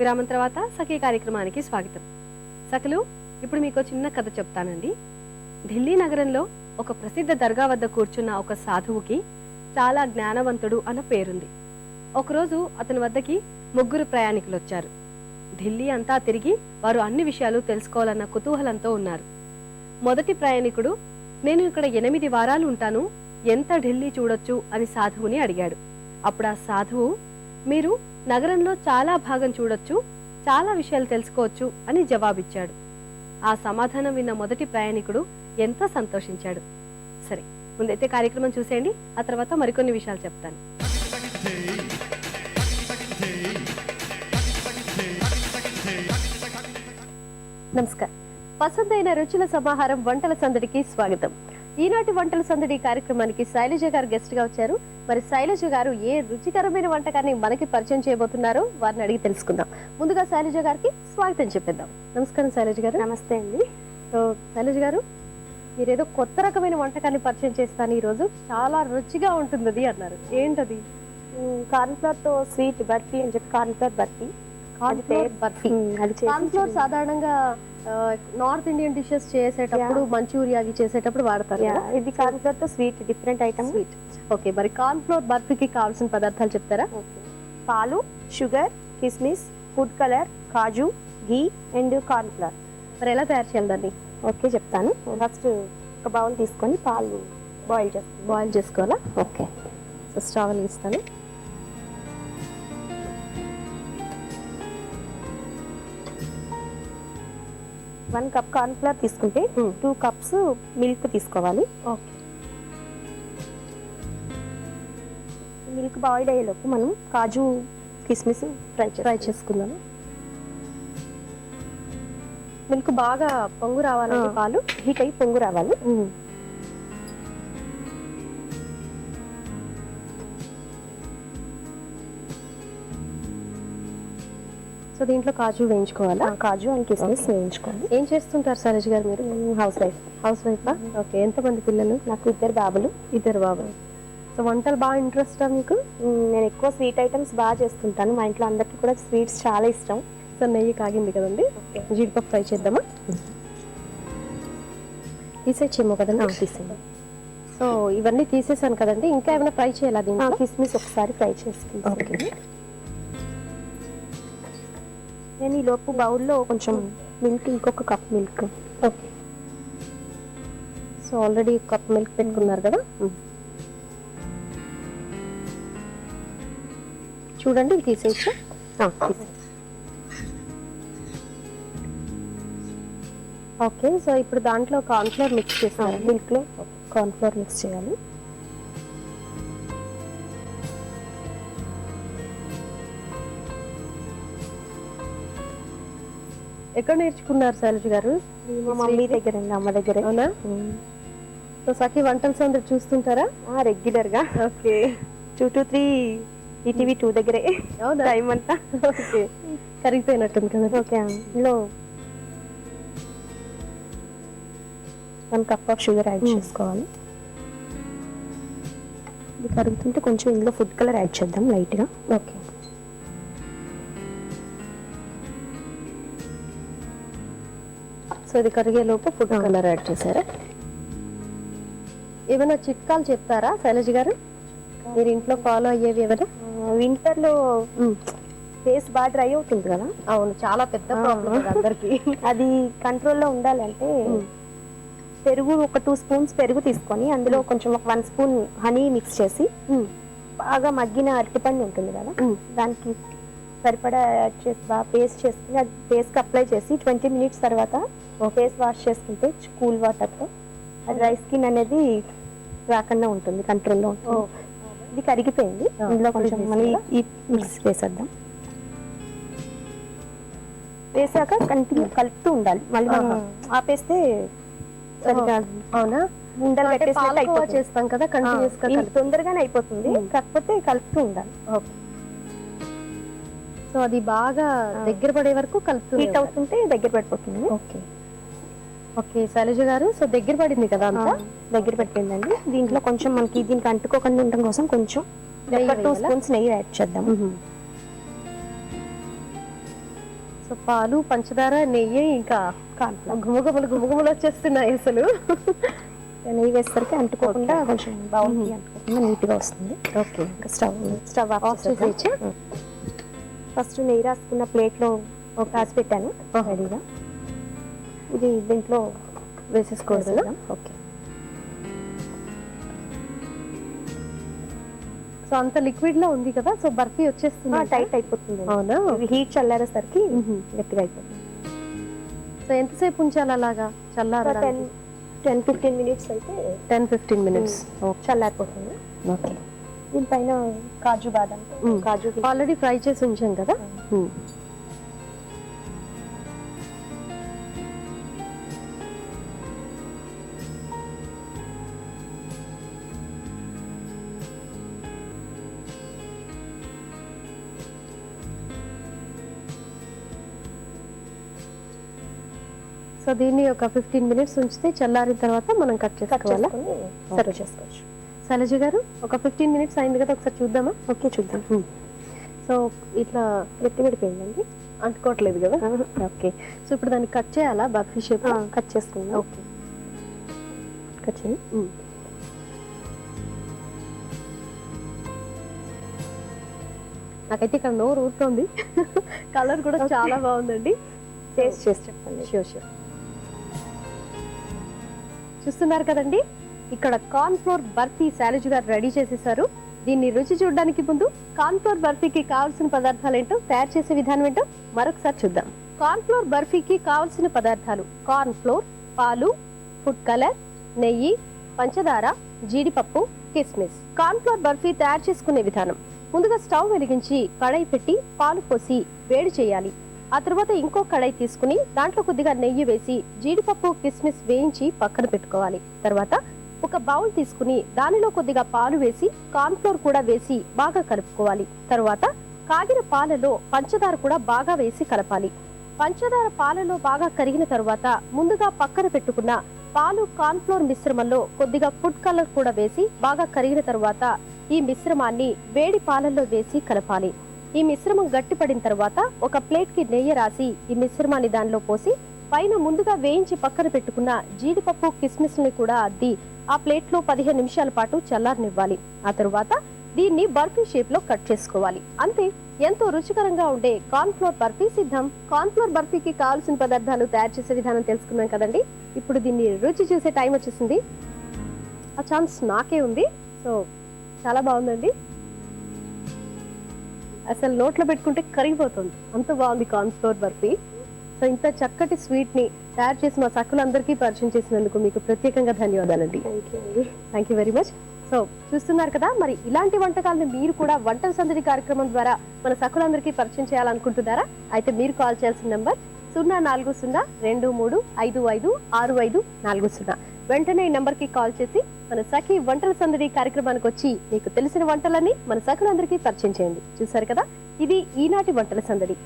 విరామం తర్వాత సఖీ కార్యక్రమానికి స్వాగతం. సఖలు ఇప్పుడు మీకు చిన్న కథ చెప్తానండి. ఢిల్లీ నగరంలో ఒక ప్రసిద్ధ దర్గా వద్ద కూర్చున్న ఒక సాధువుకి చాలా జ్ఞానవంతుడు అన్న పేరుంది. ఒకరోజు అతని వద్దకి ముగ్గురు ప్రయాణికులు వచ్చారు ఢిల్లీ అంతా తిరిగి వారు అన్ని విషయాలు తెలుసుకోవాలన్న కుతూహలంతో ఉన్నారు. మొదటి ప్రయాణికుడు నేను ఇక్కడ ఎనిమిది వారాలు ఉంటాను ఎంత ఢిల్లీ చూడొచ్చు? అని సాధువుని అడిగాడు. అప్పుడు ఆ సాధువు మీరు నగరంలో చాలా భాగం చూడొచ్చు చాలా విషయాలు తెలుసుకోవచ్చు అని జవాబిచ్చాడు. ఆ సమాధానం విన్న మొదటి ప్రయాణికుడు ఎంతో సంతోషించాడు. సరే ముందైతే కార్యక్రమం చూసేయండి ఆ తర్వాత మరికొన్ని విషయాలు చెప్తాను. నమస్కారం. పసందైన రుచుల సమాహారం వంటల సందడికి స్వాగతం. ఈనాటి వంటల సందడి కార్యక్రమానికి శైలజ గారు గెస్ట్గా వచ్చారు. మరి శైలజ గారు ఏ రుచికరమైన వంటకాన్ని మనకి పరిచయం చేయబోతున్నారో? వారిని అడిగి తెలుసుకుందాం. ముందుగా శైలజ గారికి స్వాగతం చెప్పేద్దాం. నమస్కారం శైలజ గారు. నమస్తే అండి. సో శైలజ గారు మీరేదో కొత్త రకమైన వంటకాన్ని పరిచయం చేస్తాను ఈ రోజు చాలా రుచిగా ఉంటుంది అన్నారు. ఏంటది? కార్న్ఫ్లవర్తో స్వీట్ బర్ఫీ అని చెప్పి కార్న్ఫ్లవర్ బర్ఫీ. కార్న్ఫ్లోర్ బర్ఫీ. చూడండి. సాధారణంగా నార్త్ ఇండియన్ డిషెస్ చేసేటప్పుడు మంచూరియాకి చేసేటప్పుడు వాడతారు ఇది కార్న్ఫ్లవర్తో sweet different item sweet okay మరి కార్న్ఫ్లోర్ బర్ఫీకి కావాల్సిన పదార్థాలు చెప్తారా? పాలు షుగర్ కిస్మిస్ ఫుడ్ కలర్ కాజు ఘీ అండ్ కార్న్ఫ్లవర్ మరి ఎలా తయారు చేయాలి దాన్ని? ఓకే చెప్తాను. ఫస్ట్ ఒక బౌల్ తీసుకొని పాలు బాయిల్ చేస్తాను. బాయిల్ చేసుకోవాలా? ఓకే సో స్టవ్ వెలిగిస్తాను వన్ కప్ కార్న్ఫ్లవర్ తీసుకుంటే Hmm. టూ కప్స్ మిల్క్ తీసుకోవాలి. ఓకే. మిల్క్ బాయిల్ అయ్యేలోపు మనం కాజు కిస్మిస్ ఫ్రై ఫ్రై చేసుకుందాము. మిల్క్ బాగా పొంగు రావాలండి ఆ. పాలు హీట్ అయ్యి పొంగు రావాలి. సో దీంట్లో కాజు వేయించుకోవాలా? ఆ, కాజు అండ్ కిస్మిస్. వేయించుకోండి. ఏం చేస్తుంటారు శైలజ్ గారు మీరు? House wife. హౌస్ వైఫా? ఓకే ఎంతమంది పిల్లలు? నాకు ఇద్దరు బాబులు. ఇద్దరు బాబు సో వంటలు బాగా ఇంట్రెస్టా మీకు? నేను ఎక్కువ స్వీట్ ఐటమ్స్ బాగా చేస్తుంటాను. మా ఇంట్లో అందరికీ కూడా స్వీట్స్ చాలా ఇష్టం. సో నెయ్యి కాగింది కదండి? జీడిపప్పు ఫ్రై చేద్దామా? తీసేచ్చేమో కదండి? తీసేయండి. సో ఇవన్నీ తీసేసాను కదండి. ఇంకా ఏమైనా ఫ్రై చేయాలా దీంట్లో? కిస్మిస్ ఒకసారి ఫ్రై చేసుకుంటాను ఓకే. నేను ఈ లోపు బౌల్లో కొంచెం మిల్క్ ఇంకొక cup milk. Okay so already cup milk పెట్టుకున్నారు కదా? చూడండి ఇది తీసేయచ్చా? ఓకే సో ఇప్పుడు దాంట్లో కార్న్ఫ్లోర్ మిక్స్ చేస్తారు? మిల్క్లో కార్న్ఫ్లోర్ మిక్స్ చేయాలి. ఎక్కడ నేర్చుకున్నారు శైలజ గారు? మా మమ్మీ దగ్గర అమ్మ దగ్గర. అవునా? సో సఖి వంటల సందడి చూస్తుంటారా? రెగ్యులర్గా okay. Two to three ETV two దగ్గరే. టైం అంతా. ఓకే. కరిగిపోయినట్టుంది కదా. ఓకే ఇందులో one cup of sugar add. చేసుకోవాలి. ఇది కరుగుతుంటే కొంచెం ఇందులో ఫుడ్ కలర్ యాడ్ చేద్దాం లైట్గా ఓకే. సో ఇది కరిగే లోపు ఫుడ్. కలర్ యాడ్ చేశారా? ఏమైనా చిట్కాలు చెప్తారా శైలజ గారు? మీరు ఇంట్లో ఫాలో అయ్యేవి ఏమైనా? వింటర్లో ఫేస్ బాగా డ్రై అవుతుంది కదా? అవును చాలా పెద్ద. ప్రాబ్లం అందరికి. అది కంట్రోల్లో ఉండాలంటే. పెరుగు ఒక టూ స్పూన్స్ పెరుగు తీసుకొని అందులో కొంచెం ఒక వన్ స్పూన్ హనీ మిక్స్ చేసి బాగా మగ్గిన అరటిపండు ఉంటుంది కదా? దానికి సరిపడా యాడ్ చేసి బాగా పేస్ట్ చేసుకుని అది ఫేస్కి అప్లై చేసి ట్వంటీ మినిట్స్ తర్వాత ఫేస్ వాష్ చేసుకుంటే కూల్ వాటర్తో అది డ్రై స్కిన్ అనేది రాకుండా ఉంటుంది కంట్రోల్లో ఉంటుంది. ఇది కరిగిపోయింది. ఇందులో కొంచెం మనం? ఈ మిక్స్ వేసేద్దాం వేసాక కంటిన్యూ కలుపుతూ ఉండాలి. మళ్ళీ మనం. ఆపేస్తే అవునా? ఉండలు అయిపోతుంది. చేస్తాం కదా కంటిన్యూస్గా తొందరగానే అయిపోతుంది. కాకపోతే కలుపుతూ ఉండాలి. సో అది బాగా. దగ్గర పడే వరకు కలుపుతూ హీట్ అవుతుంటే దగ్గర పడిపోతుంది. ఓకే. ఓకే శైలజ గారు సో దగ్గర పడింది కదా అంతా? దగ్గర పెట్టిందండి దీంట్లో కొంచెం మనకి దీనికి అంటుకోకుండా ఉండడం కోసం కొంచెం టూ? స్పూన్స్ నెయ్యి యాడ్ చేద్దాం. సో పాలు పంచదార నెయ్యి ఇంకా గుమగుమలు గుమగుమలు వచ్చేస్తున్నాయి అసలు. నెయ్యి వేసరికి అంటుకోకుండా. కొంచెం బౌల్కి అంటుకోకుండా నీట్గా వస్తుంది. ఓకే. ఇంకా స్టవ్ స్టవ్ ఆఫ్ చేసేయచ్చా? ఫస్ట్ నెయ్యి రాసుకున్న ప్లేట్లో ఒక రాసి పెట్టాను రెడీగా. ఇది దీంట్లో వేసేసుకోవడం వేసేద్దాం. ఓకే. సో అంత లిక్విడ్లో ఉంది కదా సో బర్ఫీ వచ్చేస్తుంది టైట్ అయిపోతుంది. అవునా? హీట్ చల్లారేసరికి. గట్టిగా అయిపోతుంది. సో ఎంతసేపు ఉంచాలి అలాగా టెన్ చల్లారడానికి టెన్ ఫిఫ్టీన్ మినిట్స్ అయితే టెన్ ఫిఫ్టీన్ మినిట్స్. చల్లారిపోతుంది. ఓకే. దీనిపైన కాజు బాదం. కాజు ఆల్రెడీ ఫ్రై చేసి ఉంచాం కదా? సో దీన్ని ఒక ఫిఫ్టీన్ మినిట్స్ ఉంచితే చల్లారిన తర్వాత మనం కట్ చేసుకోవాలా? సర్వ్ చేసుకోవచ్చు. శైలజ గారు ఒక ఫిఫ్టీన్ మినిట్స్ అయింది కదా ఒకసారి చూద్దామా? ఓకే చూద్దాం. సో ఇట్లా గట్టి పడిపోయిందండి అంటుకోవట్లేదు కదా? ఓకే. సో ఇప్పుడు దాన్ని కట్ చేయాలా? బర్ఫీ షేప్ కట్ చేసుకుందాం. ఓకే. కట్ చేయండి నాకైతే ఇక్కడ నోరు ఊరుతోంది. కలర్ కూడా చాలా బాగుందండి. టేస్ట్ చేసి చెప్పండి. షూర్ షూర్ చూస్తున్నారు కదండి? ఇక్కడ కార్న్ ఫ్లోర్ బర్ఫీ శాలజ్ గారు రెడీ చేసేసారు దీన్ని రుచి చూడడానికి ముందు కార్న్ ఫ్లోర్ బర్ఫీకి కావాల్సిన పదార్థాలు ఏంటో తయారు చేసే విధానం ఏంటో మరొకసారి చూద్దాం. కార్న్ ఫ్లోర్ బర్ఫీకి కావాల్సిన పదార్థాలు కార్న్ ఫ్లోర్ పాలు ఫుడ్ కలర్ నెయ్యి పంచదార జీడిపప్పు కిస్మిస్. కార్న్ ఫ్లోర్ బర్ఫీ తయారు చేసుకునే విధానం. ముందుగా స్టవ్ వెలిగించి కడాయి పెట్టి పాలు పోసి వేడి చేయాలి. ఆ తర్వాత ఇంకో కడాయి తీసుకుని దాంట్లో కొద్దిగా నెయ్యి వేసి జీడిపప్పు కిస్మిస్ వేయించి పక్కన పెట్టుకోవాలి. తర్వాత ఒక బౌల్ తీసుకుని దానిలో కొద్దిగా పాలు వేసి కార్న్ఫ్లోర్ కూడా వేసి బాగా కలుపుకోవాలి. తరువాత కాగిన పాలలో పంచదార కూడా బాగా వేసి కలపాలి. పంచదార పాలలో బాగా కరిగిన తర్వాత ముందుగా పక్కన పెట్టుకున్న పాలు కార్న్ఫ్లోర్ మిశ్రమంలో కొద్దిగా ఫుడ్ కలర్ కూడా వేసి బాగా కరిగిన తరువాత ఈ మిశ్రమాన్ని వేడి పాలల్లో వేసి కలపాలి. ఈ మిశ్రమం గట్టిపడిన తర్వాత ఒక ప్లేట్కి నెయ్యి రాసి ఈ మిశ్రమాన్ని దానిలో పోసి పైన ముందుగా వేయించి పక్కన పెట్టుకున్న జీడిపప్పు కిస్మిస్ని కూడా అద్ది ఆ ప్లేట్లో పదిహేను నిమిషాల పాటు చల్లారనివ్వాలి. ఆ తరువాత దీన్ని బర్ఫీ షేప్లో కట్ చేసుకోవాలి. అంతే ఎంతో రుచికరంగా ఉండే కార్న్ఫ్లోర్ బర్ఫీ సిద్ధం. కార్న్ఫ్లోర్ బర్ఫీకి కావాల్సిన పదార్థాలు తయారు చేసే విధానం తెలుసుకున్నాం కదండి. ఇప్పుడు దీన్ని రుచి చూసే టైం వచ్చేసింది. ఆ ఛాన్స్ నాకే ఉంది. సో చాలా బాగుందండి. అసలు నోట్లో పెట్టుకుంటే కరిగిపోతుంది. అంత బాగుంది కార్న్ఫ్లోర్ బర్ఫీ. సో ఇంత చక్కటి స్వీట్ని తయారు చేసి మా సక్కులందరికీ పరిచయం చేసినందుకు మీకు ప్రత్యేకంగా ధన్యవాదాలండి. థ్యాంక్ యూ అండి. Thank you very much so చూస్తున్నారు కదా మరి ఇలాంటి వంటకాలను మీరు కూడా వంటల సందడి కార్యక్రమం ద్వారా మన సకులందరికీ పరిచయం చేయాలనుకుంటున్నారా? అయితే మీరు కాల్ చేయాల్సిన నంబర్ సున్నా నాలుగు సున్నా రెండు మూడు ఐదు ఐదు ఆరు ఐదు నాలుగు సున్నా. వెంటనే ఈ నంబర్కి కాల్ చేసి మన సఖి వంటల సందడి కార్యక్రమానికి వచ్చి మీకు తెలిసిన వంటలన్నీ మన సకులందరికీ పరిచయం చేయండి. చూసారు కదా ఇది ఈనాటి వంటల సందడి.